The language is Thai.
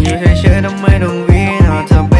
อยู่เฉยๆทำไมต้องวินงเอาเธอ